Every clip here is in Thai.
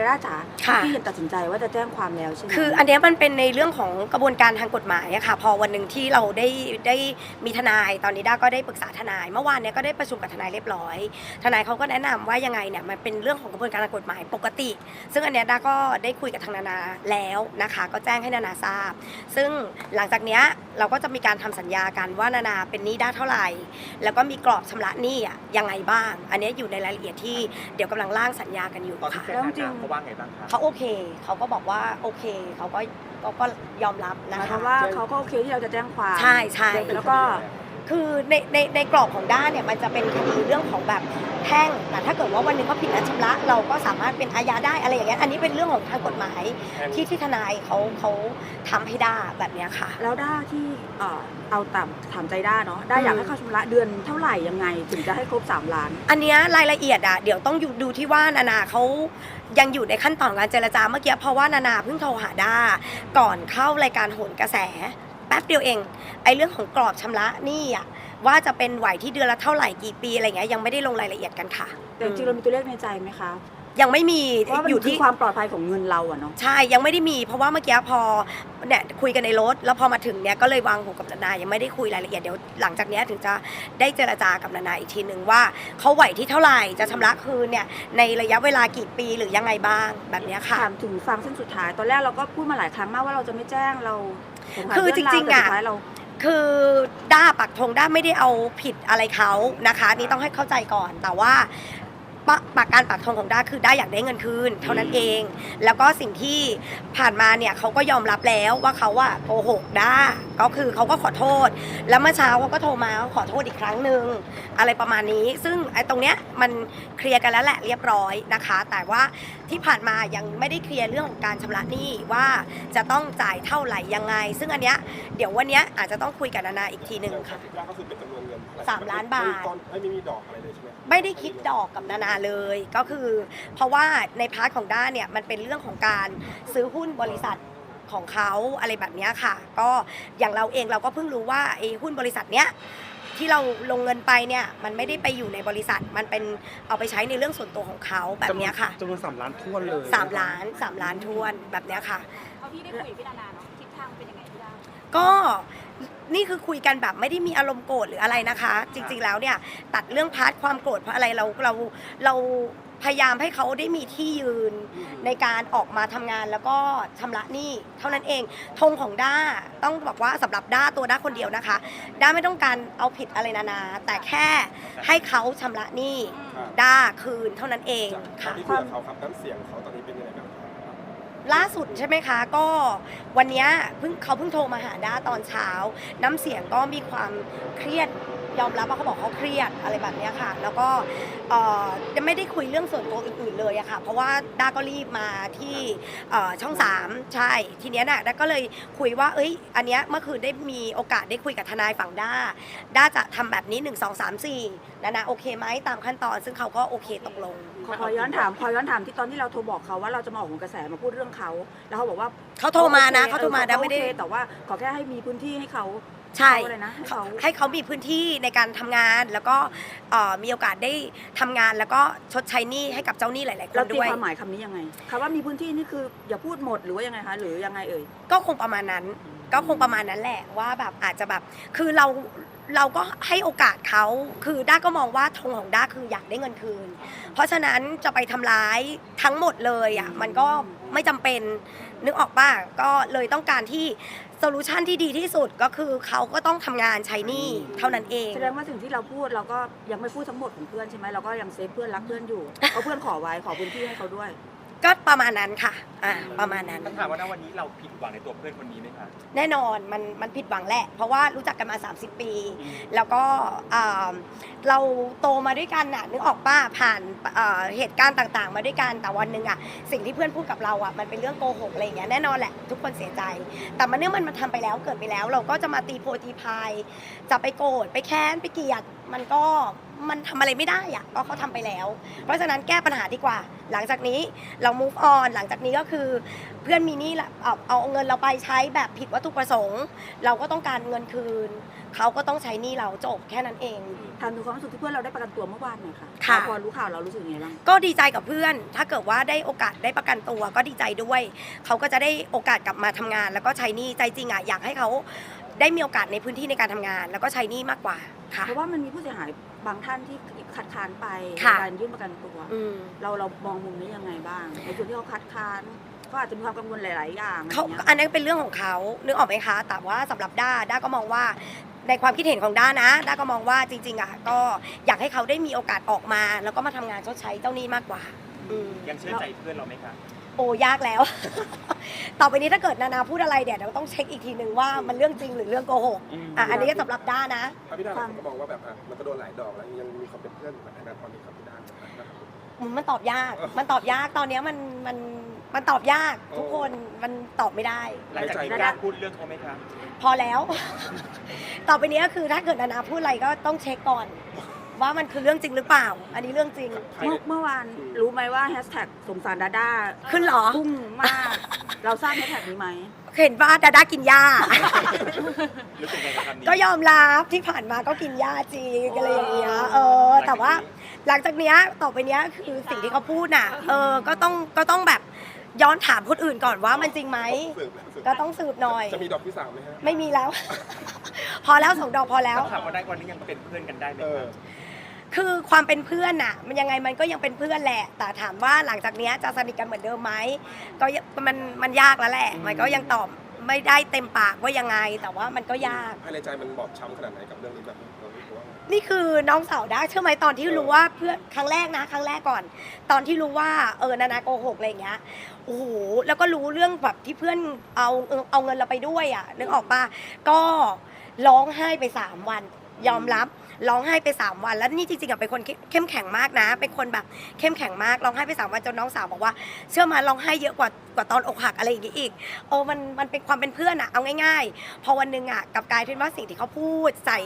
ดาด้าจ๋าค่ะ พี่ยังตัดสินใจว่าจะแจ้งความแล้วใช่ไหม คืออันเนี้ยมันเป็นในเรื่องของกระบวนการทางกฎหมายอะค่ะ พอวันหนึ่งที่เราได้ได้มีทนายตอนนี้ด้าก็ได้ปรึกษาทนาย เมื่อวานเนี้ยก็ได้ประชุมกับทนายเรียบร้อย ทนายเขาก็แนะนำว่ายังไงเนี่ยมันเป็นเรื่องของกระบวนการทางกฎหมายปกติ ซึ่งอันเนี้ยด้าก็ได้คุยกับทางนานาแล้วนะคะ ก็แจ้งให้นานาทราบ ซึ่งหลังจากเนี้ยเราก็จะมีการทำสัญญากันว่านานาเป็นหนี้ด้าเท่าไหร่ แล้วก็มีกรอบชำระหนี้อะยังไงบ้าง อันเนี้ยอยู่ในรายละเอียดที่เดี๋ยวกำลังร่างสัญญากันอยู่ตอนที่ค่ะเป็นนานาเขาว่าไงบ้างคะเขาโอเค เขาก็บอกว่าโอเค เขาก็ก็ก็ยอมรับหนะมายคคะวามว่าเขาก็โอเคที่เราจะแจ้งความใช่ใช่ แล้วก็คื อในในในกรอบของด้านเนี่ยมันจะเป็นคดีเรื่องของแบบแพ่งแต่ถ้าเกิดว่าวันหนึงเขาผิดนัดชำระ เราก็สามารถเป็นอาญาได้อะไรอย่างเงี้ยอันนี้เป็นเรื่องของทางกฎหมายที่ที่ทนายเขาเขาทำให้ได้แบบเนี้ยค่ะ แล้วด้าที่เอ่อเอาตามถามใจด้าเนาะด้าอยากอืมให้เขาชำระเดือนเท่าไหร่ยังไง ถึงจะให้ครบ 3 ล้าน อันเนี้ยรายละเอียดอะเดี๋ยวต้องอยู่ดูที่ว่านานาเขายังอยู่ในขั้นตอนการเจรจาเมื่อกี้เพราะว่านานาเพิ่งโทรหาด้าก่อนเข้ารายการโหนกระแส แป๊บเดียวเองไอ้เรื่องของกรอบชำระหนี้อะว่าจะเป็นไหวที่เดือนละเท่าไหร่กี่ปีอะไรเงี้ยยังไม่ได้ลงรายละเอียดกันค่ะแต่จริงๆเรามีตัวเลขในใจไหมคะ ยังไม่มีว่ามันอยู่คือที่ความปลอดภัยของเงินเราอะเนาะ ใช่ยังไม่ได้มี เพราะว่าเมื่อกี้พอเนี่ยคุยกันในรถ แล้วพอมาถึงเนี่ยก็เลยวางหูกับนานายังไม่ได้คุยรายละเอียดเดี๋ยวหลังจากเนี้ยถึงจะได้เจรจากับนานาอีกทีหนึ่งว่าเขาไหวที่เท่าไหร่จะชำระคืนเนี่ยในระยะเวลากี่ปีหรือยังไงบ้างแบบเนี้ยค่ะ ถามถึงฟังเส้นสุดท้ายตอนแรกเราก็พูดมาหลายครั้งมากว่าเราจะไม่แจ้งเราสงสัยคือจริงๆอะเวแต่สุดท้ายเรา คือด้าปักธงด้าไม่ได้เอาผิดอะไรเขานะคะ นี่ต้องให้เข้าใจก่อนแต่ว่า ปะปากการปักธงของด้าคือด้าอยากได้เงินคืนเท่านั้นเอง แล้วก็สิ่งที่ผ่านมาเนี่ยเขาก็ยอมรับแล้วว่าเขาอะโกหกด้าก็คือเขาก็ขอโทษ แล้วเมื่อเช้าเขาก็โทรมาขอโทษอีกครั้งหนึ่งอะไรประมาณนี้ ซึ่งไอ้ตรงเนี้ยมันเคลียร์กันแล้วแหละเรียบร้อยนะคะ แต่ว่าที่ผ่านมายังไม่ได้เคลียร์เรื่องของการชำระหนี้ว่าจะต้องจ่ายเท่าไหร่ยังไง ซึ่งอันเนี้ยเดี๋ยววันเนี้ยอาจจะต้องคุยกับนานาอีกทีหนึ่งค่ะ คิดว่าก็คือเป็นจำนวนเงินเท่ไหร่สามล้านบาทไม่มีก้อนไม่มีดอกอะไรเลยใช่ไหมไม่ได้คิดดอกกับนานาเลย ก็คือ เพราะว่าในพาร์ทของด้านเนี่ยมันเป็นเรื่องของการซื้อหุ้นบริษัทของเขาอะไรแบบเนี้ยค่ะ ก็อย่างเราเองเราก็เพิ่งรู้ว่าไอ้หุ้นบริษัทเนี้ยที่เราลงเงินไปเนี่ยมันไม่ได้ไปอยู่ในบริษัท มันเป็นเอาไปใช้ในเรื่องส่วนตัวของเขาแบบเนี้ยค่ะจำนวนสามล้านท้วนเลยสามล้านสามล้านทวนแบบเนี้ยค่ะเขาพี่ได้คุยกับพี่นานาเนาะทิศทางเป็นยังไงพี่ดาก็ นี่คือคุยกันแบบไม่ได้มีอารมณ์โกรธหรืออะไรนะคะ จริง ๆ แล้วเนี่ยตัดเรื่องพาร์ทความโกรธเพราะอะไรเราเราเราพยายามให้เขาได้มีที่ยืนในการออกมาทำงานแล้วก็ชำระหนี้เท่านั้นเองธงของด้าต้องบอกว่าสำหรับด้าตัวด้าคนเดียวนะคะ ด้าไม่ต้องการเอาผิดอะไรนานา แต่แค่ให้เขาชำระหนี้ด้าคืนเท่านั้นเองค่ะที่คุยกับเขาครับน้ำเสียงเขาตอนนี้เป็นยังไง ล่าสุดใช่ไหมคะ ก็วันนี้เพิ่งเขาเพิ่งโทรมาหาด้าตอนเช้า น้ำเสียงก็มีความเครียด ยอมรับว่าเขาบอกเขาเครียดอะไรแบบเนี้ยค่ะ แล้วก็เอ่อยังไม่ได้คุยเรื่องส่วนตัวอื่นๆเลยอะค่ะ เพราะว่าด้าก็รีบมาที่เอ่อช่องสามใช่ ทีเนี้ยน่ะด้าก็เลยคุยว่า เอ้ย อันเนี้ยเมื่อคืนได้มีโอกาสได้คุยกับทนายฝั่งด้า ด้าจะทำแบบนี้ 1 2 3 4นะนะโอเคไหมตามขั้นตอน ซึ่งเขาก็โอเคตกลง ขอขอย้อนถามขอย้อนถามที่ตอนที่เราโทรบอกเขาว่าเราจะมาออกผลกระแสมาพูดเรื่องเขา แล้วเขาบอกว่าเขาโทรมานะโอคเขาโทรมาออด้าไม่ได้ โอเคแต่ว่าขอแค่ให้มีพื้นที่ให้เขา ใช่เขาอะไรนะให้เขา ให้เขามีพื้นที่ในการทำงานแล้วก็เอ่อมีโอกาสได้ทำงานแล้วก็ชดใช้หนี้ให้กับเจ้าหนี้หลาย ๆ คเรานตีด้วย ความหมายคำนี้ยังไงคำว่ามีพื้นที่นี่คืออย่าพูดหมดหรือว่ายังไงคะหรือยังไงเอ่ย ก็คงประมาณนั้น ก็คงประมาณนั้นแหละว่าแบบอาจจะแบบคือเราเราก็ให้โอกาสเขาคือด้าก็มองว่าธงของด้าคืออยากได้เงินคืน เพราะฉะนั้นจะไปทำร้ายทั้งหมดเลยอะมันก็ไม่จำเป็นนึกออกป่ะก็เลยต้องการที่ โซลูชันที่ดีที่สุดก็คือเขาก็ต้องทำงานใช้หนี้เท่านั้นเอง แสดงว่าสิ่งที่เราพูดเราก็ยังไม่พูดทั้งหมดของเพื่อนใช่ไหมเราก็ยังเซฟเพื่อนรักเพื่อนอยู่เพราะเพื่อนขอไว้ขอพื้นที่ให้เขาด้วย ก็ประมาณนั้นค่ะ อ่า ประมาณนั้นถ้าถามว่าณวันนี้เราผิดหวังในตัวเพื่อนคนนี้ไหมคะ แน่นอนมันมันผิดหวังแหละ เพราะว่ารู้จักกันมา 30 ปี แล้วก็อ่า เราโตมาด้วยกันน่ะนึกออกป้าผ่านเอ่อเหตุการณ์ต่างๆ มาด้วยกันแต่วันหนึ่งอะสิ่งที่เพื่อนพูดกับเราอะมันเป็นเรื่องโกหกอะไรอย่างเงี้ยแน่นอนแหละทุกคนเสียใจ แต่มันเนื่องมันมาทำไปแล้วเกิดไปแล้ว เราก็จะมาตีโพตีพาย จะไปโกรธไปแค้นไปเกลียดมันก็ มันทำอะไรไม่ได้อะก็เขาทำไปแล้ว เพราะฉะนั้นแก้ปัญหาดีกว่า หลังจากนี้เรา move on หลังจากนี้ก็คือเพื่อนมีหนี่ละเอาเอาเงินเราไปใช้แบบผิดวัตถุประสงค์ เราก็ต้องการเงินคืน เขาก็ต้องใช้หนี้เราจบแค่นั้นเองทำดูความรู้สึกที่เพื่อนเราได้ประกันตัวเมื่อวานหน่อยค่ะค่ะ พอรู้ข่าวเรารู้สึกยังไงบ้าง ก็ดีใจกับเพื่อน ถ้าเกิดว่าได้โอกาสได้ประกันตัวก็ดีใจด้วย เขาก็จะได้โอกาสกลับมาทำงาน แล้วก็ใช้หนี้ใจจริงอะอยากให้เขา ได้มีโอกาสในพื้นที่ในการทำงาน แล้วก็ใช้หนี้มากกว่าค่ะ เพราะว่ามันมีผู้เสียหายบางท่านที่คัดค้านไปในค่ะ การยื่นประกันตัว อืม เราเรามองมุมนี้ยังไงบ้าง ในส่วนที่เขาคัดค้านก็อาจจะมีความกังวลหลาย ๆ อย่างอะไรเขาเงี้ยอันนั้นเป็นเรื่องของเขานึกออกไหมคะ แต่ว่าสำหรับด้าด้าก็มองว่าในความคิดเห็นของด้านะด้าก็มองว่าจริง ๆอะก็อยากให้เขาได้มีโอกาสออกมา แล้วก็มาทำงานชดใช้เจ้าหนี้มากกว่า อืมยังเชื่อใจเพื่อนเราไหมคะ โอ้ยากแล้ว ต่อไปนี้ถ้าเกิดนานาพูดอะไรเดี๋ยวเราต้องเช็คอีกทีนึงว่ามันเรื่องจริงหรือเรื่องโกหกอะอันนี้ก็สำหรับด้านะ พระพี่ดาหลายคนก็มองว่าแบบอะเราก็โดนหลายดอกแล้วยังมีความเป็นเพื่อนอยู่ในตอนนี้ครับพี่ดานะครับ อืมมันตอบยากมันตอบยาก ตอนเนี้ยมันมันมันตอบยากทุกคนมันตอบไม่ได้ หลังจากนี้กล้าพูดเรื่องเขาไหมคะ พอแล้ว ต่อไปเนี้ยคือถ้าเกิดนานาพูดอะไรก็ต้องเช็คก่อน ว่ามันคือเรื่องจริงหรือเปล่า อันนี้เรื่องจริง เมื่อเมื่อวานรู้ไหมว่าแฮชแท็กสงสารดาด้าขึ้นเหรอ พุ่งมาก เราทราบแฮชแท็กนี้ไหม เห็นว่าดาด้ากินหญ้า รู้สึกไงกับคำนี้ ก็ยอมรับที่ผ่านมาก็กินหญ้าจริงอะไรอย่างเงี้ยเออ แต่ว่าหลังจากเนี้ยต่อไปเนี้ยคือสิ่งที่เขาพูดน่ะ เออ ก็ต้องก็ต้องแบบย้อนถามคนอื่นก่อนว่ามันจริงไหม สืบสืบก็ต้องสืบหน่อย จะมีดอกที่สามไหมฮะไม่มีแล้ว พอแล้วสองดอกพอแล้วต้องถามว่าได้วันนี้ยังเป็นเพื่อนกันได้ไหมคะ คือความเป็นเพื่อนน่ะมันยังไงมันก็ยังเป็นเพื่อนแหละ แต่ถามว่าหลังจากเนี้ยจะสนิทกันเหมือนเดิมไหมก็ยังมันมันยากแล้วแหละ มันก็ยังตอบไม่ได้เต็มปากว่ายังไง แต่ว่ามันก็ยาก ภายในใจมันบอบช้ำขนาดไหนกับเรื่องนี้แบบเรารู้สึกว่า นี่คือน้องสาวได้เชื่อไหมตอนที่รู้ว่าเพื่อนครั้งแรกนะ ครั้งแรกก่อน ตอนที่รู้ว่าเออนานาโกหกอะไรอย่างเงี้ยโอ้โหแล้วก็รู้เรื่องแบบที่เพื่อนเอาเอาเอาเงินเราไปด้วยอะนึกออกปะก็ร้องไห้ไปสามวัน ยอมรับ ร้องไห้ไปสามวัน แล้วนี่จริงๆอะเป็นคนเข้เข้มแข็งมากนะ เป็นคนแบบเข้มแข็งมากร้องไห้ไปสามวันจนน้องสาวบอกว่า เชื่อมาร้องไห้เยอะกว่ากว่าตอนอกหักอะไรอย่างงี้อีกเออมันมันเป็นความเป็นเพื่อนอะเอาง่าย ๆ พอวันหนึ่งอะกลับกลายเป็นว่าสิ่งที่เขาพูดใส่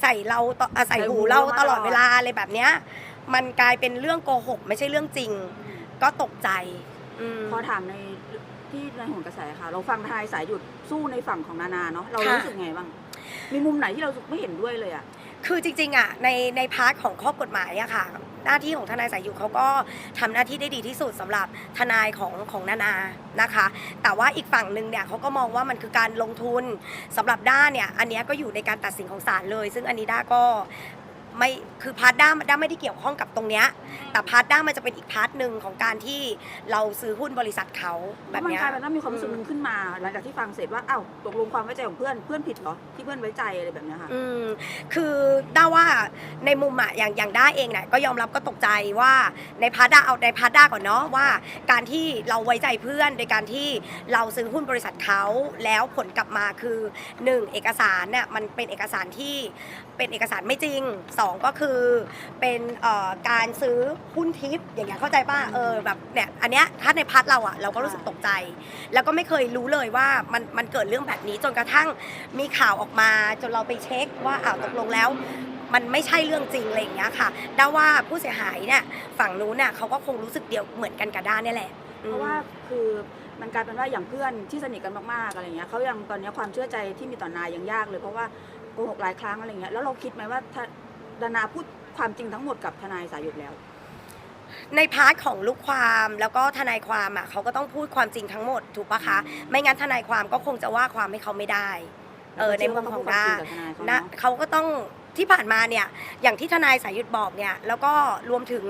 ใส่เราต่ออะใส่หูเราตลอดเวลาอะไรแบบเนี้ยมันกลายเป็นเรื่องโกหก ไม่ใช่เรื่องจริง ก็ตกใจอืม พอถามในที่ในโหนกระแสค่ะ เราฟังทนายสายหยุดสู้ในฝั่งของนานาเนาะเราค่ะ รู้สึกไงบ้าง มีมุมไหนที่เรารู้สึกไม่เห็นด้วยเลยอะ คือจริงๆอะในในพาร์ทของข้อกฎหมายอะค่ะ หน้าที่ของทนายสายอยู่เขาก็ทำหน้าที่ได้ดีที่สุดสำหรับทนายของของนานานะคะ แต่ว่าอีกฝั่งหนึ่งเนี่ยเขาก็มองว่ามันคือการลงทุนสำหรับด้าเนี่ยอันนี้ก็อยู่ในการตัดสินของศาลเลย ซึ่งอันนี้ด้าก็ ไม่คือพาร์ทด้าด้าไม่ได้เกี่ยวข้องกับตรงเนี้ยแต่พาร์ทด้ามันจะเป็นอีกพาร์ทหนึ่งของการที่เราซื้อหุ้นบริษัทเขาแบบมันเนี้ย กลายเป็นว่ามีความรู้สึกหนึงขึ้นมา หลังจากที่ฟังเสร็จว่าอ้าวตกลงความไว้ใจของเพื่อนเพื่อนผิดเหรอที่เพื่อนไว้ใจอะไรแบบเนี้ยค่ะ อืมคือด้าว่าในมุมอะอย่างอย่างด้าเองเนี่ยก็ยอมรับก็ตกใจว่าในพาร์ทด้าเอาในพาร์ทด้าก่อนเนาะว่า การที่เราไว้ใจเพื่อนโดยการที่เราซื้อหุ้นบริษัทเขาแล้วผลกลับมาคือหนึ่งเอกสารเนี่ยมันเป็นเอกสารที่เป็นเอกสารไม่จริงสองก็คือเป็นเอ่อการซื้อหุ้นทิปอย่างเงี้ยเข้าใจป่ะเออแบบเนี่ยอันเนี้ยถ้าในพาร์ทเราอะเราก็รู้สึกตกใจ แล้วก็ไม่เคยรู้เลยว่ามันมันเกิดเรื่องแบบนี้จนกระทั่งมีข่าวออกมาจนเราไปเช็คว่าอ้าวตกลงแล้วมันไม่ใช่เรื่องจริงอะไรอย่างเงี้ยค่ะด้าว่าผู้เสียหายเนี่ยฝั่งนู้นน่ะเขาก็คงรู้สึกเดียวเหมือนกันกับด้าเนี่ยแหละอืมเพราะว่าคือมันกลายเป็นว่าอย่างเพื่อนที่สนิทกันมากๆอะไรเงี้ยเขายังตอนเนี้ยความเชื่อใจที่มีต่อนายยังยากเลยเพราะว่าโกหกหลายครั้งอะไรเงี้ยแล้วเราคิดไหมว่าถ้า ดานาพูดความจริงทั้งหมดกับทนายสายหยุดแล้ว ในพาร์ทของลูกความแล้วก็ทนายความอะเขาก็ต้องพูดความจริงทั้งหมดถูกปะคะ ไม่งั้นทนายความก็คงจะว่าความให้เขาไม่ได้ เออในมุมของด้านะนะเขาก็ต้องที่ผ่านมาเนี่ยอย่างที่ทนายสายหยุดบอกเนี่ยแล้วก็รวมถึง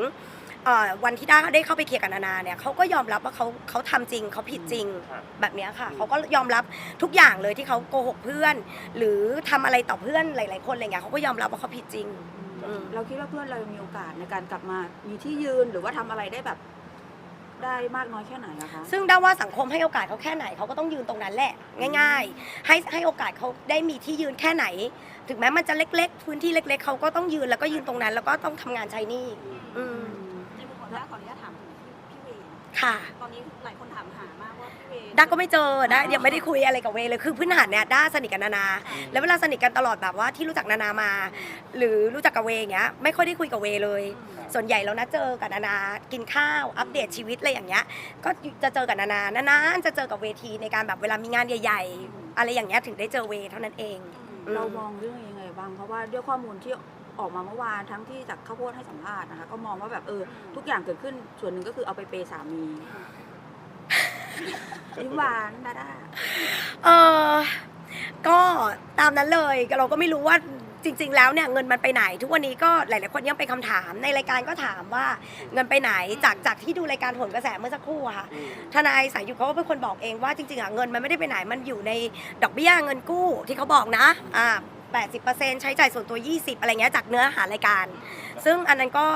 เอ่อวันที่ด้าได้เข้าไปเคลียร์กับนานาเนี่ยเขาก็ยอมรับว่าเขาเขาทำจริงเขาผิดจริงครับแบบเนี้ยค่ะเขาก็ยอมรับทุกอย่างเลยที่เขาโกหกเพื่อน หรือทำอะไรต่อเพื่อนหลาย ๆ คนอะไรเงี้ยเขาก็ยอมรับว่าเขาผิดจริงอืม เราคิดว่าเพื่อนเรายังมีโอกาสในการกลับมามีที่ยืนหรือว่าทำอะไรได้แบบ ได้มากน้อยแค่ไหนอะคะ ซึ่งด้าว่าสังคมให้โอกาสเขาแค่ไหนเขาก็ต้องยืนตรงนั้นแหละ ง่าย ๆ ให้ให้โอกาสเขาได้มีที่ยืนแค่ไหน ถึงแม้มันจะเล็ก ๆ พื้นที่เล็ก ๆเขาก็ต้องยืนแล้วก็ยืนตรงนั้น แล้วก็ต้องทำงานใช้หนี่อืม ค่ะ ตอนนี้หลายคนถามหามากว่าพี่เวย์ ด้าก็ไม่เจอด้ายังไม่ได้คุยอะไรกับเวย์เลยคือพื้นฐานเนี่ยด้าสนิทกับนานาแล้วเวลาสนิทกันตลอดแบบว่าที่รู้จักนานามา หรือรู้จักกับเวย์อย่างเงี้ยไม่ค่อยได้คุยกับเวย์เลย ส่วนใหญ่เรานัดเจอกับนานากินข้าวอัปเดตชีวิตอะไรอย่างเงี้ยก็จะเจอกับนานานานๆจะเจอกับเวทีในการแบบเวลามีงานใหญ่ ๆ อะไรอย่างเงี้ยถึงได้เจอเวย์เท่านั้นเองเรามองเรื่องยังไงบ้าง เพราะว่าด้วยข้อมูลที่ ออกมาเมื่อวานทั้งที่จากข้าวโพดให้สัมภาษณ์นะคะ ก็มองว่าแบบเออ ทุกอย่างเกิดขึ้นส่วนหนึ่งก็คือเอาไปเปย์สามียิ้มหวานดาด้าเออก็ตามนั้นเลยเราก็ไม่รู้ว่าจริง ๆ แล้วเนี่ยเงินมันไปไหน ทุกวันนี้ก็หลาย ๆ คนยังเป็นคำถามในรายการก็ถามว่าเงินไปไหนจากจากที่ดูรายการโหนกระแสเมื่อสักครู่อะค่ะทนายสายยุทธเขาก็เป็นคนบอกเองว่าจริง ๆอะเงินมันไม่ได้ไปไหนมันอยู่ในดอกเบี้ยเงินกู้ที่เขาบอกนะอ่า 80%ใช้จ่ายส่วนตัว 20 อะไรเงี้ยจากเนื้อหารายการ ซึ่งอันนั้นก็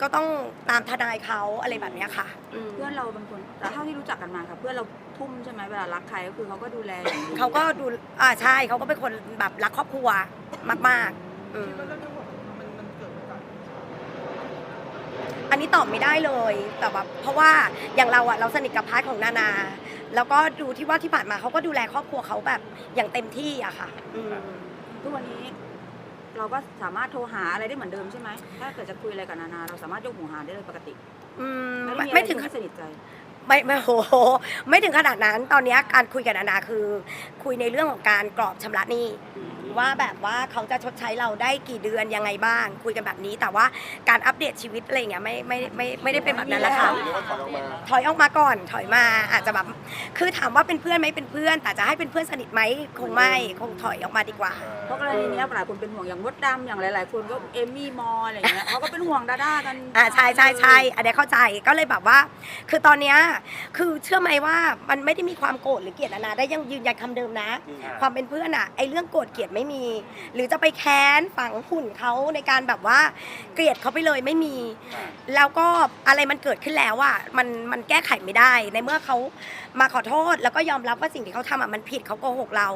ก็ต้องตามทนายเขาอะไรแบบเนี้ยค่ะอืมเพื่อนเราเป็นคนแต่เท่าที่รู้จักกันมาค่ะ เพื่อนเราทุ่มใช่ไหมเวลารักใครก็คือเขาก็ดูแลอย่างดีเขาก็ดูอ่าใช่เขาก็เป็นคนแบบรักครอบครัวมากๆอืมอันนี้ตอบไม่ได้เลยแต่แบบเพราะว่าอย่างเราอะเราสนิทกับพาร์ทของนานา แล้วก็ดูที่ว่าที่ผ่านมาเขาก็ดูแลครอบครัวเขาแบบอย่างเต็มที่อะค่ะอืม ทุกวันนี้เราก็สามารถโทรหาอะไรได้เหมือนเดิมใช่ไหมถ้าเกิดจะคุยอะไรกับนานา เราสามารถยกหูหาได้เลยปกติอืมไม่ไม่ได้มีอะไรไม่ถึงที่ไม่สนิทใจไม่ไม่โหไม่ถึงขนาดนั้นตอนนี้การคุยกับนานาคือ คุยในเรื่องของการกรอบชำระหนี้ว่าแบบว่าเขาจะชดใช้เราได้กี่เดือนยังไงบ้าง คุยกันแบบนี้ แต่ว่าการอัปเดตชีวิตอะไรอย่างเงี้ยไม่ไม่ไม่ไม่ได้เป็นแบบนั้นแหละค่ะเรียกว่าถอยออกมาถอยออกมาก่อนถอยมาอาจจะแบบคือถามว่าเป็นเพื่อนไหมเป็นเพื่อน แต่จะให้เป็นเพื่อนสนิทไหมคงไม่คงถอยออกมาดีกว่า เพราะกรณีเนี้ยหลายคนเป็นห่วงอย่างมดดำอย่างหลาย ๆ คนก็เอมมี่มออะไรอย่างเงี้ยเขาก็เป็นห่วงดาด้ากันอ่าใช่ใช่ใช่อันนี้เข้าใจก็เลยแบบว่า คือตอนเนี้ยคือเชื่อไหมว่ามันไม่ได้มีความโกรธหรือเกลียดนานาได้ยังยืนยันคำเดิมนะ ความเป็นเพื่อนอะไอเรื่องโกรธเกลียดไม่มี หรือจะไปแค้นฝังหุ่นเขาในการแบบว่าเกลียดเขาไปเลยไม่มี แล้วก็อะไรมันเกิดขึ้นแล้วอะมันมันแก้ไขไม่ได้ในเมื่อเขามาขอโทษแล้วก็ยอมรับว่าสิ่งที่เขาทำอะมันผิดเขาโกหกเรา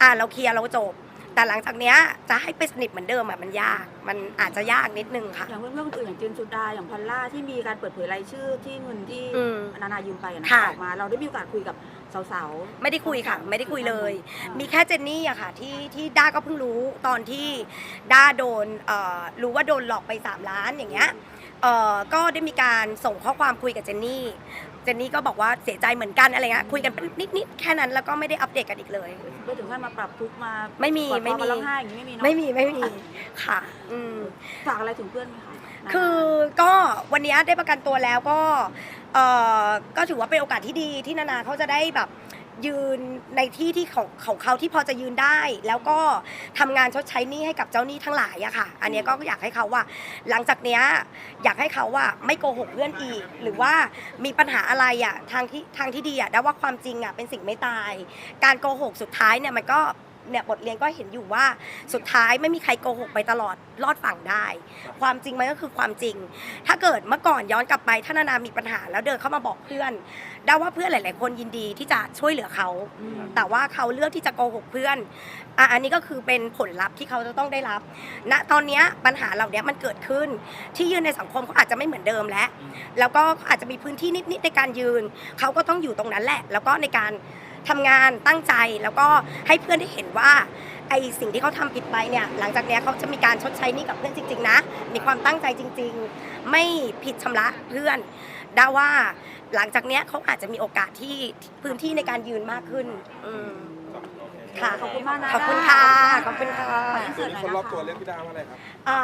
อ่าเราเคลียร์เราจบ แต่หลังจากเนี้ยจะให้ไปสนิทเหมือนเดิมอะมันยาก มันอาจจะยากนิดนึงค่ะ อย่างเพื่อนๆคนอื่นอย่างจินสุดาอย่างพันล่าที่มีการเปิดเผยรายชื่อที่เงินที่อืมนานายืมไปนะค่ะ ออกมา เราได้มีโอกาสคุยกับสาวๆไม่ได้คุยค่ะ ไม่ได้คุยเลยอ่ามีแค่เจนนี่อะค่ะที่ที่ด้าก็เพิ่งรู้ตอนที่ด้าโดนเอ่อรู้ว่าโดนหลอกไป 3 ล้านอย่างเงี้ยเอ่อก็ได้มีการส่งข้อความคุยกับเจนนี่ เจนนี่ก็บอกว่าเสียใจเหมือนกันอะไรเงี้ยคุยกันเป็นนิดๆแค่นั้นแล้วก็ไม่ได้อัปเดตกันอีกเลย ไม่ถึงขั้นมาปรับทุกข์มาไม่มีกอดคอไม่มีกันร้องไห้อย่างนี้ไม่มีเนาะไม่มีไม่มีค่ะ อืม ฝากอะไรถึงเพื่อนไหมคะนานาคือก็วันนี้ได้ประกันตัวแล้วก็เออก็ถือว่าเป็นโอกาสที่ดีที่นานาเขาจะได้แบบ ยืนในที่ที่ของของเขาที่พอจะยืนได้ แล้วก็ทำงานชดใช้หนี้ให้กับเจ้าหนี้ทั้งหลายอะค่ะ อันเนี้ยก็อยากให้เขาว่า หลังจากเนี้ยอยากให้เขาว่าไม่โกหกเพื่อนอีก หรือว่ามีปัญหาอะไรอะทางที่ทางที่ดีอะได้ว่าความจริงอะเป็นสิ่งไม่ตาย การโกหกสุดท้ายเนี่ยมันก็ เนี่ยบทเรียนก็เห็นอยู่ว่าสุดท้ายไม่มีใครโกหกไปตลอดรอดฝั่งได้ ความจริงมันก็คือความจริง ถ้าเกิดเมื่อก่อนย้อนกลับไปถ้านานามีปัญหา แล้วเดินเข้ามาบอกเพื่อนได้ว่าเพื่อนหลาย ๆ คนยินดีที่จะช่วยเหลือเขาอืมแต่ว่าเขาเลือกที่จะโกหกเพื่อนอะอันนี้ก็คือเป็นผลลัพธ์ที่เขาจะต้องได้รับณตอนเนี้ยปัญหาเหล่านี้มันเกิดขึ้น ที่ยืนในสังคมเขาอาจจะไม่เหมือนเดิมแล้ว แล้วก็อาจจะมีพื้นที่นิด ๆ ในการยืน เขาก็ต้องอยู่ตรงนั้นแหละ แล้วก็ในการ ทำงานตั้งใจแล้วก็ให้เพื่อนได้เห็นว่าไอสิ่งที่เขาทำผิดไปเนี่ยหลังจากเนี้ยเขาจะมีการชดใช้หนี้กับเพื่อนจริง ๆ นะ มีความตั้งใจจริง ๆ ไม่ผิดชำระเพื่อนดาว่าหลังจากเนี้ยเขาอาจจะมีโอกาสที่พื้นที่ในการยืนมากขึ้นอืมค่ะขอบคุณมากนะขอบคุณค่ะขอบคุณค่ะขออินเสิเดี๋ยร์วตหน่อยมีคนรอบนะตัวคะเรียกพี่ดาว่าอะไรครับอ่า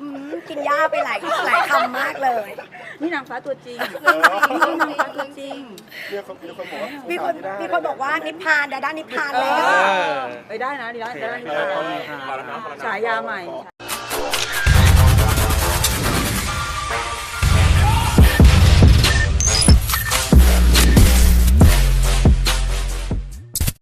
อืมกินหญ้าไปหลายหลายคำมากเลย นี่นางฟ้าตัวจริงเออนี่นางฟ้าตัวจริงเนี่ยคนมีคนบอกว่ามีคนพี่ดามีคนบอกว่านิพพานดาด้านิพพานเอแล้วอไปได้นะดีแล้วได้แล้วเออขอบคุณค่ะฉายาใหม่